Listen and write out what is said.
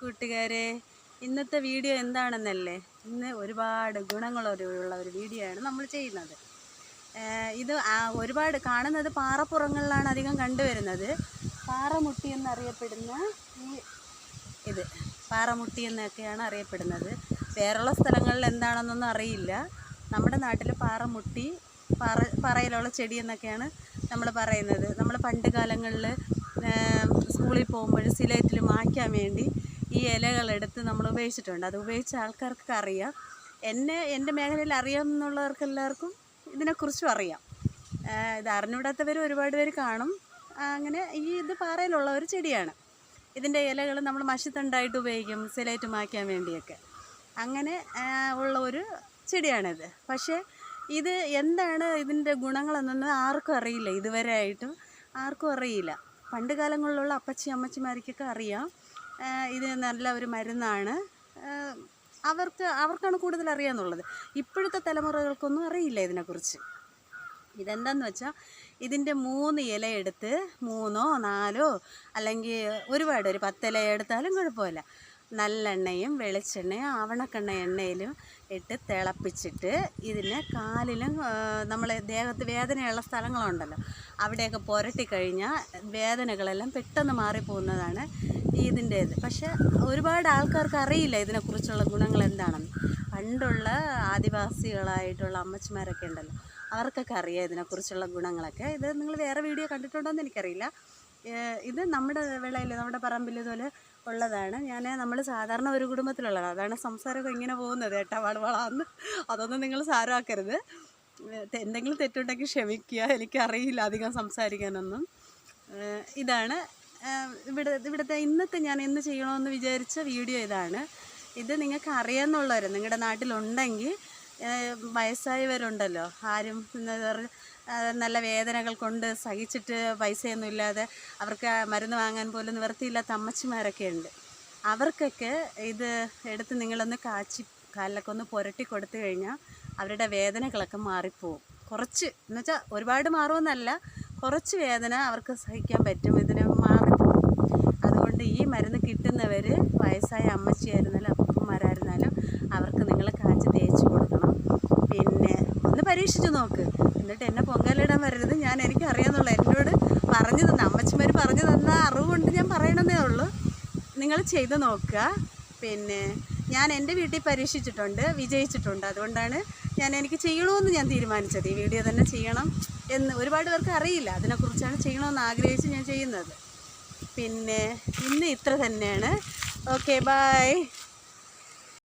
കൂട്ടുകാരെ ഇന്നത്തെ വീഡിയോ എന്താണെന്നല്ലേ? ഇന്ന് ഒരുപാട് ഗുണങ്ങളോടെയുള്ള ഒരു വീഡിയോ ആണ് നമ്മൾ ചെയ്യുന്നത്. ഇത് ഒരുപാട് കാണുന്നത് പാറപ്പുറങ്ങളിലാണ് അധികം കണ്ടുവരുന്നത്. പാറമുട്ടി എന്നറിയപ്പെടുന്ന ഈ ഇത് പാറമുട്ടി എന്നൊക്കെയാണ് അറിയപ്പെടുന്നത്. വേറെയുള്ള സ്ഥലങ്ങളിൽ എന്താണെന്നൊന്നും അറിയില്ല. നമ്മുടെ നാട്ടിൽ പാറമുട്ടി പാറ പാറയിലുള്ള ചെടി എന്നൊക്കെയാണ് നമ്മൾ പറയുന്നത്. നമ്മൾ പണ്ട് കാലങ്ങളിൽ സ്കൂളിൽ പോകുമ്പോൾ സിലേറ്റിൽ മായ്ക്കാൻ വേണ്ടി ഈ ഇലകളെടുത്ത് നമ്മൾ ഉപയോഗിച്ചിട്ടുണ്ട്. അത് ഉപയോഗിച്ച ആൾക്കാർക്ക് അറിയാം. എന്നെ എന്റെ മേഖലയിൽ അറിയാമെന്നുള്ളവർക്ക് എല്ലാവർക്കും ഇതിനെക്കുറിച്ചും അറിയാം. ഇത് അറിഞ്ഞുകൂടാത്തവർ ഒരുപാട് പേര് കാണും. അങ്ങനെ ഈ ഇത് പാറയിലുള്ള ഒരു ചെടിയാണ്. ഇതിന്റെ ഇലകൾ നമ്മൾ മഷിത്തണ്ടായിട്ട് ഉപയോഗിക്കും സിലേറ്റ് മായ്ക്കാൻ വേണ്ടിയൊക്കെ. അങ്ങനെ ഉള്ള ഒരു ചെടിയാണിത്. പക്ഷേ ഇത് എന്താണ് ഇതിന്റെ ഗുണങ്ങളെന്നൊന്നും ആർക്കും അറിയില്ല. ഇതുവരെ ആയിട്ടും ആർക്കും അറിയില്ല. പണ്ട് കാലങ്ങളിലുള്ള അപ്പച്ചി അമ്മച്ചിമാർക്കൊക്കെ അറിയാം. ഇത് നല്ല ഒരു മരുന്നാണ്. അവർക്ക് അവർക്കാണ് കൂടുതൽ അറിയാമെന്നുള്ളത് ഇപ്പോഴത്തെ തലമുറകൾക്കൊന്നും അറിയില്ല ഇതിനെക്കുറിച്ച്. ഇതെന്താന്ന് വെച്ചാൽ ഇതിന്റെ മൂന്ന് ഇല എടുത്ത് മൂന്നോ നാലോ അല്ലെങ്കിൽ ഒരുപാട് ഒരു പത്തില എടുത്താലും കുഴപ്പമില്ല. നല്ലെണ്ണയും വെളിച്ചെണ്ണയും ആവണക്കെണ്ണ എണ്ണയിലും ഇട്ട് തിളപ്പിച്ചിട്ട് ഇതിനെ കാലിലും നമ്മൾ ദേഹത്ത് വേദനയുള്ള സ്ഥലങ്ങളുണ്ടല്ലോ അവിടെയൊക്കെ പുരട്ടി കഴിഞ്ഞാൽ വേദനകളെല്ലാം പെട്ടെന്ന് മാറിപ്പോകുന്നതാണ് ഇതിന്റേത്. പക്ഷെ ഒരുപാട് ആൾക്കാർക്ക് അറിയില്ല ഇതിനെക്കുറിച്ചുള്ള ഗുണങ്ങൾ എന്താണെന്ന്. പണ്ടുള്ള ആദിവാസികളായിട്ടുള്ള അമ്മച്ചിമാരൊക്കെ ഉണ്ടല്ലോ അവർക്കൊക്കെ അറിയാം ഇതിനെക്കുറിച്ചുള്ള ഗുണങ്ങളൊക്കെ. ഇത് നിങ്ങൾ വേറെ വീഡിയോ കണ്ടിട്ടുണ്ടോ എന്ന് എനിക്കറിയില്ല ഇത് നമ്മുടെ വിളയിൽ നമ്മുടെ പറമ്പിൽ ഇതുപോലെ ഉള്ളതാണ്. ഞാൻ നമ്മൾ സാധാരണ ഒരു കുടുംബത്തിലുള്ളതാണ്. അതാണ് സംസാരമൊക്കെ ഇങ്ങനെ പോകുന്നത് ഏട്ടാ വളവളാന്ന്. അതൊന്നും നിങ്ങൾ സാരമാക്കരുത്. എന്തെങ്കിലും തെറ്റുണ്ടെങ്കിൽ ക്ഷമിക്കുക. എനിക്കറിയില്ല അധികം സംസാരിക്കാനൊന്നും. ഇതാണ് ഇവിടെ ഇവിടുത്തെ ഇന്നത്തെ ഞാൻ ഇന്ന് ചെയ്യണമെന്ന് വിചാരിച്ച വീഡിയോ ഇതാണ്. ഇത് നിങ്ങൾക്ക് അറിയാമെന്നുള്ളവർ നിങ്ങളുടെ നാട്ടിലുണ്ടെങ്കിൽ വയസ്സായവരുണ്ടല്ലോ. ആരും എന്താ നല്ല വേദനകൾ കൊണ്ട് സഹിച്ചിട്ട് പൈസയൊന്നും ഇല്ലാതെ അവർക്ക് മരുന്ന് വാങ്ങാൻ പോലും നിവൃത്തിയില്ലാത്ത അമ്മച്ചിമാരൊക്കെ ഉണ്ട്. അവർക്കൊക്കെ ഇത് എടുത്ത് നിങ്ങളൊന്ന് കാച്ചി കാലിലൊക്കെ ഒന്ന് പുരട്ടി കൊടുത്തു കഴിഞ്ഞാൽ അവരുടെ വേദനകളൊക്കെ മാറിപ്പോവും. കുറച്ച് എന്നുവെച്ചാൽ ഒരുപാട് മാറുമെന്നല്ല കുറച്ച് വേദന അവർക്ക് സഹിക്കാൻ പറ്റും. ഇതിന് മരുന്ന് കിട്ടുന്നവർ വയസ്സായ അമ്മച്ചിയായിരുന്നാലും അപ്പന്മാരായിരുന്നാലും അവർക്ക് നിങ്ങൾ കാച്ചി തേച്ച് കൊടുക്കണം. പിന്നെ ഒന്ന് പരീക്ഷിച്ച് നോക്ക്. എന്നിട്ട് എന്നെ പൊങ്കലിടാൻ വരരുത്. ഞാൻ എനിക്ക് അറിയാമെന്നുള്ള എന്നോട് പറഞ്ഞു തന്ന അമ്മച്ചിമാർ പറഞ്ഞു തന്ന അറിവുകൊണ്ട് ഞാൻ പറയണമെന്നേ ഉള്ളൂ. നിങ്ങൾ ചെയ്ത് നോക്കുക. പിന്നെ ഞാൻ എന്റെ വീട്ടിൽ പരീക്ഷിച്ചിട്ടുണ്ട് വിജയിച്ചിട്ടുണ്ട്. അതുകൊണ്ടാണ് ഞാൻ എനിക്ക് ചെയ്യണമെന്ന് ഞാൻ തീരുമാനിച്ചത്. ഈ വീഡിയോ തന്നെ ചെയ്യണം എന്ന് ഒരുപാട് പേർക്ക് അറിയില്ല. അതിനെക്കുറിച്ചാണ് ചെയ്യണമെന്ന് ആഗ്രഹിച്ച് ഞാൻ ചെയ്യുന്നത്. പിന്നെ ഇന്ന് ഇത്ര തന്നെയാണ്. Okay bye